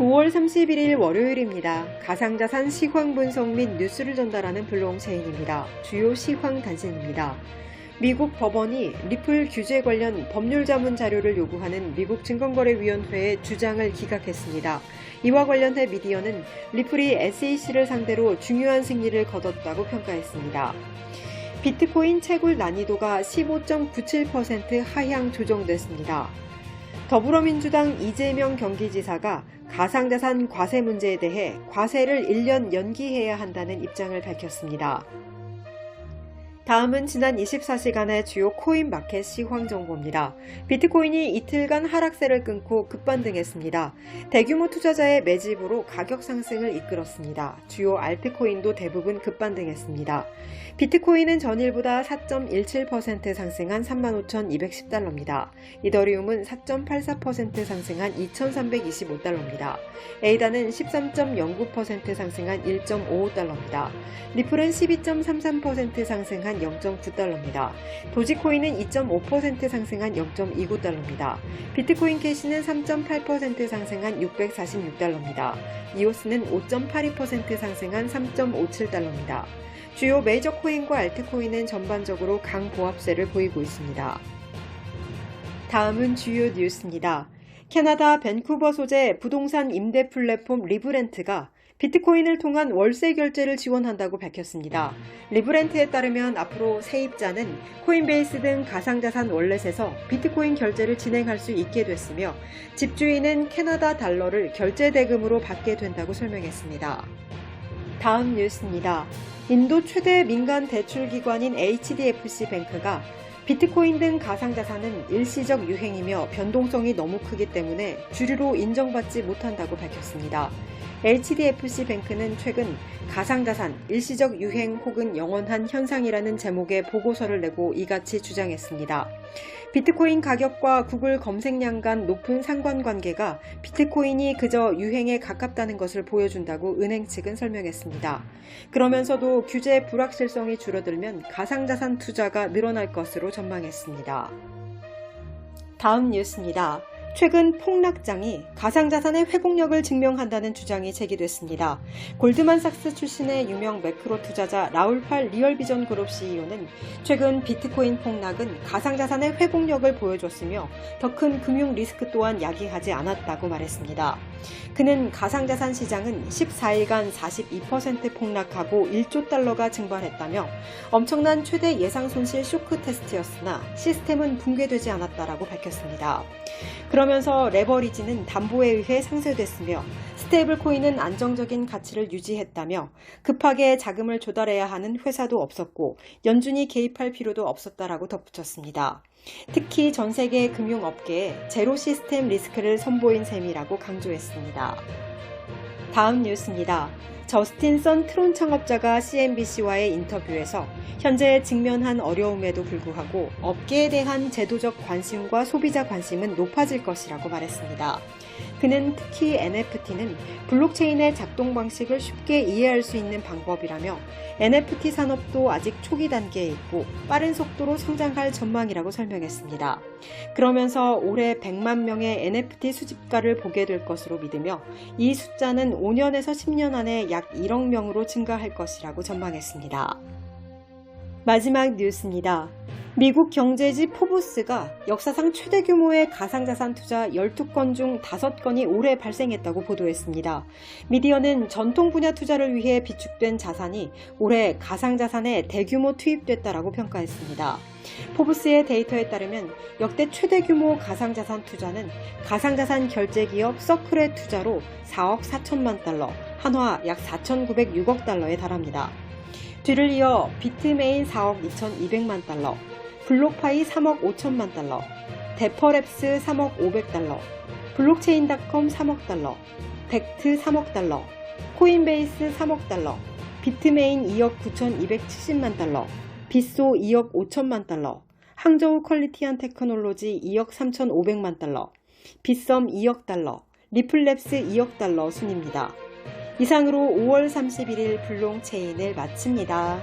5월 31일 월요일입니다. 가상자산 시황 분석 및 뉴스를 전달하는 블록체인입니다. 주요 시황 단신입니다. 미국 법원이 리플 규제 관련 법률 자문 자료를 요구하는 미국 증권거래위원회의 주장을 기각했습니다. 이와 관련해 미디어는 리플이 SEC를 상대로 중요한 승리를 거뒀다고 평가했습니다. 비트코인 채굴 난이도가 15.97% 하향 조정됐습니다. 더불어민주당 이재명 경기지사가 가상자산 과세 문제에 대해 과세를 1년 연기해야 한다는 입장을 밝혔습니다. 다음은 지난 24시간의 주요 코인 마켓 시황 정보입니다. 비트코인이 이틀간 하락세를 끊고 급반등했습니다. 대규모 투자자의 매집으로 가격 상승을 이끌었습니다. 주요 알트코인도 대부분 급반등했습니다. 비트코인은 전일보다 4.17% 상승한 35,210달러입니다. 이더리움은 4.84% 상승한 2,325달러입니다. 에이다는 13.09% 상승한 1.55달러입니다. 리플은 12.33% 상승한 0.9달러입니다. 도지코인은 2.5% 상승한 0.29달러입니다. 비트코인 캐시는 3.8% 상승한 646달러입니다. 이오스는 5.82% 상승한 3.57달러입니다. 주요 메이저 코인과 알트코인은 전반적으로 강보합세를 보이고 있습니다. 다음은 주요 뉴스입니다. 캐나다 밴쿠버 소재 부동산 임대 플랫폼 리브렌트가 비트코인을 통한 월세 결제를 지원한다고 밝혔습니다. 리브렌트에 따르면 앞으로 세입자는 코인베이스 등 가상자산 월렛에서 비트코인 결제를 진행할 수 있게 됐으며 집주인은 캐나다 달러를 결제 대금으로 받게 된다고 설명했습니다. 다음 뉴스입니다. 인도 최대 민간 대출 기관인 HDFC 뱅크가 비트코인 등 가상자산은 일시적 유행이며 변동성이 너무 크기 때문에 주류로 인정받지 못한다고 밝혔습니다. HDFC 뱅크는 최근 가상자산, 일시적 유행 혹은 영원한 현상이라는 제목의 보고서를 내고 이같이 주장했습니다. 비트코인 가격과 구글 검색량 간 높은 상관관계가 비트코인이 그저 유행에 가깝다는 것을 보여준다고 은행 측은 설명했습니다. 그러면서도 규제 불확실성이 줄어들면 가상자산 투자가 늘어날 것으로 전망했습니다. 다음 뉴스입니다. 최근 폭락장이 가상자산의 회복력을 증명한다는 주장이 제기됐습니다. 골드만삭스 출신의 유명 매크로 투자자 라울팔 리얼비전 그룹 CEO는 최근 비트코인 폭락은 가상자산의 회복력을 보여줬으며 더 큰 금융 리스크 또한 야기하지 않았다고 말했습니다. 그는 가상자산 시장은 14일간 42% 폭락하고 1조 달러가 증발했다며 엄청난 최대 예상 손실 쇼크 테스트였으나 시스템은 붕괴되지 않았다라고 밝혔습니다. 그러면서 레버리지는 담보에 의해 상쇄됐으며 스테이블 코인은 안정적인 가치를 유지했다며 급하게 자금을 조달해야 하는 회사도 없었고 연준이 개입할 필요도 없었다라고 덧붙였습니다. 특히 전 세계 금융업계에 제로 시스템 리스크를 선보인 셈이라고 강조했습니다. 다음 뉴스입니다. 저스틴 선 트론 창업자가 CNBC와의 인터뷰에서 현재 직면한 어려움에도 불구하고 업계에 대한 제도적 관심과 소비자 관심은 높아질 것이라고 말했습니다. 그는 특히 NFT는 블록체인의 작동 방식을 쉽게 이해할 수 있는 방법이라며 NFT 산업도 아직 초기 단계에 있고 빠른 속도로 성장할 전망이라고 설명했습니다. 그러면서 올해 100만 명의 NFT 수집가를 보게 될 것으로 믿으며 이 숫자는 5년에서 10년 안에 약 1억 명으로 증가할 것이라고 전망했습니다. 마지막 뉴스입니다. 미국 경제지 포브스가 역사상 최대 규모의 가상자산 투자 12건 중 5건이 올해 발생했다고 보도했습니다. 미디어는 전통 분야 투자를 위해 비축된 자산이 올해 가상자산에 대규모 투입됐다라고 평가했습니다. 포브스의 데이터에 따르면 역대 최대 규모 가상자산 투자는 가상자산 결제 기업 서클의 투자로 4억 4천만 달러, 한화 약 4,906억 달러에 달합니다. 뒤를 이어 비트메인 4억 2,200만 달러, 블록파이 3억 5천만 달러, 데퍼랩스 3억 500달러, 블록체인닷컴 3억 달러, 벡트 3억 달러, 코인베이스 3억 달러, 비트메인 2억 9,270만 달러, 빗소 2억 5천만 달러, 항저우 퀄리티한 테크놀로지 2억 3,500만 달러, 빗썸 2억 달러, 리플랩스 2억 달러 순입니다. 이상으로 5월 31일 블록체인을 마칩니다.